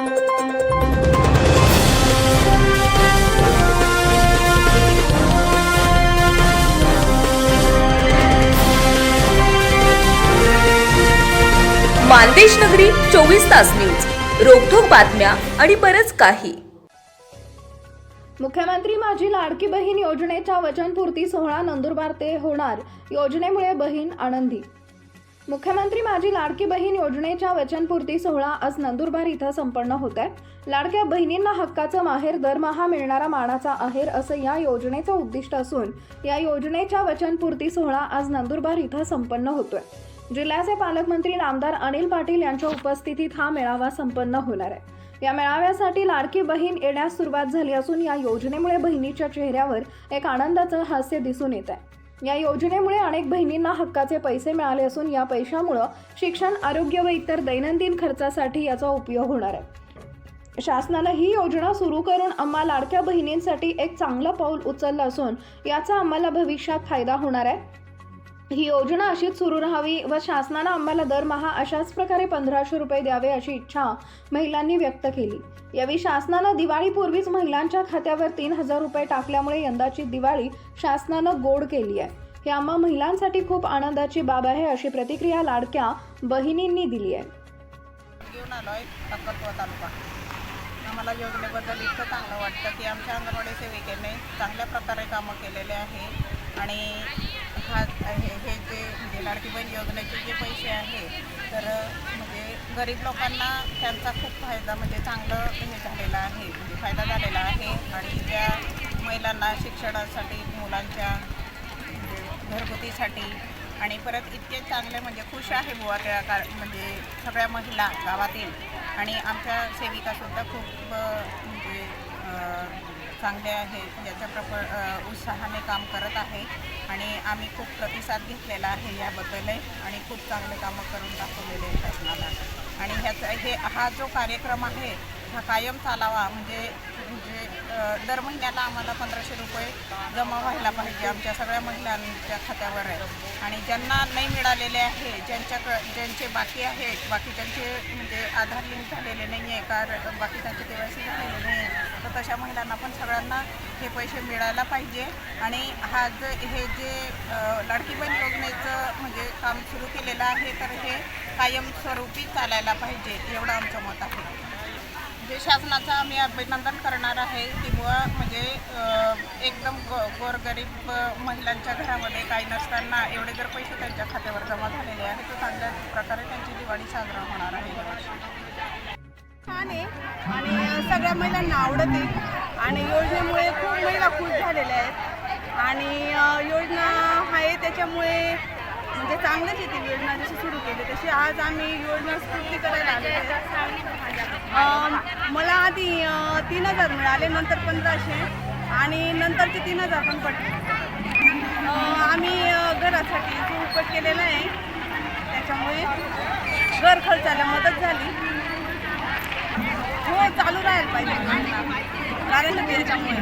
मानदेश नगरी चोवीस तास न्यूज. रोखोक बातम्या आणि बरच काही. मुख्यमंत्री माझी लाडकी बहीण योजनेच्या वचनपूर्ती सोहळा नंदुरबार ते होणार. योजनेमुळे बहीण आनंदी. मुख्यमंत्री माझी लाडकी बहीण योजनेच्या वचनपूर्ती सोहळा आज नंदुरबार इथं संपन्न होत आहे. लाडक्या बहिणींना हक्काचं माहेर दरमहा मिळणारा मानाचा आहेर असं या योजनेचं उद्दिष्ट असून या योजनेच्या वचनपूर्ती सोहळा आज नंदुरबार इथं संपन्न होतोय. जिल्ह्याचे पालकमंत्री नामदार अनिल पाटील यांच्या उपस्थितीत हा मेळावा संपन्न होणार आहे. या मेळाव्यासाठी लाडकी बहीण येण्यास सुरुवात झाली असून या योजनेमुळे बहिणीच्या चेहऱ्यावर एक आनंदाचं हास्य दिसून येत आहे. या योजनेमुळे अनेक बहिणींना हक्काचे पैसे मिळाले असून या पैशामुळं शिक्षण आरोग्य व इतर दैनंदिन खर्चासाठी याचा उपयोग होणार आहे. शासनानं ही योजना सुरू करून आम्हा लाडक्या बहिणींसाठी एक चांगलं पाऊल उचललं असून याचा आम्हाला भविष्यात फायदा होणार आहे. ही योजना अशीच सुरू राहावी व शासनानं आम्हाला दरमहा अशाच प्रकारे पंधराशे रुपये द्यावे अशी इच्छा महिलांनी व्यक्त केली. यावेळी शासनानं दिवाळीपूर्वीच महिलांच्या खात्यावर तीन हजार रुपये टाकल्यामुळे यंदाची दिवाळी शासनानं गोड केली आहे. ही आम्हा महिलांसाठी खूप आनंदाची बाब आहे अशी प्रतिक्रिया लाडक्या बहिणींनी दिली आहे. घेऊन आलो आहे अक्कलकुवा तालुका. आम्हाला योजनेबद्दल इतकं चांगलं वाटतं की आमच्या अंगणवाडी सेविकेने चांगल्या प्रकारे कामं केलेले आहे आणि हा हे हे जे म्हणजे लाडकी बहीण योजनेचे जे पैसे आहे तर म्हणजे गरीब लोकांना त्यांचा खूप फायदा म्हणजे चांगलं हे झालेला आहे म्हणजे फायदा झालेला आहे. आणि त्या महिलांना शिक्षणासाठी मुलांच्या म्हणजे घरगुतीसाठी आणि परत इतके चांगले म्हणजे खुश आहे बुवा त्या का म्हणजे सगळ्या महिला गावातील. आणि आमच्या सेविकासुद्धा खूप म्हणजे चांगले आहे याच्या प्रप उत्साहाने काम करत आहे आणि आम्ही खूप प्रतिसाद घेतलेला आहे याबद्दल आणि खूप चांगले कामं करून दाखवलेले आहेत शासनाला आणि ह्याचा हे हा जो कार्यक्रम आहे हा कायम चालावा म्हणजे म्हणजे दर महिन्याला आम्हाला पंधराशे रुपये जमा व्हायला पाहिजे आमच्या सगळ्या महिलांच्या खात्यावर आहे. आणि ज्यांना नाही मिळालेले आहे ज्यांच्याक ज्यांचे बाकी आहेत बाकीच्यांचे म्हणजे आधार लिंक झालेले नाही आहे कारण बाकीच्यांचे के वाय सी झालेले नाही आहे तर तशा महिलांना पण सगळ्यांना हे पैसे मिळायला पाहिजे. आणि हा ज हे जे अ, लाडकी बहीण योजनेचं म्हणजे काम सुरू केलेलं आहे तर हे कायमस्वरूपी चालायला पाहिजे एवढं आमचं मत आहे. म्हणजे शासनाचं आम्ही अभिनंदन करणार आहे. की बुवा म्हणजे एकदम गो गोरगरीब महिलांच्या घरामध्ये काही नसताना एवढे जर पैसे त्यांच्या खात्यावर जमा झालेले आहेत तर चांगल्या प्रकारे त्यांची दिवाळी साजरा होणार आहे. छान आहे. आणि सगळ्या महिलांना आवडत आहे. आणि योजनेमुळे खूप महिला खुश झालेल्या आहेत. आणि योजना आहे त्याच्यामुळे म्हणजे चांगलीच आहे ती योजना जशी सुरू केली तशी आज आम्ही योजना स्फूर्ती करायला आलेलो मला आधी तीन हजार मिळाले नंतर पंधराशे आणि नंतरचे तीन हजार पण पडले. आम्ही घरासाठी जो उपट केलेला आहे त्याच्यामुळे घर खर्चाला मदत झाली. हो चालू राहायला पाहिजे. कारण त्याच्यामुळे.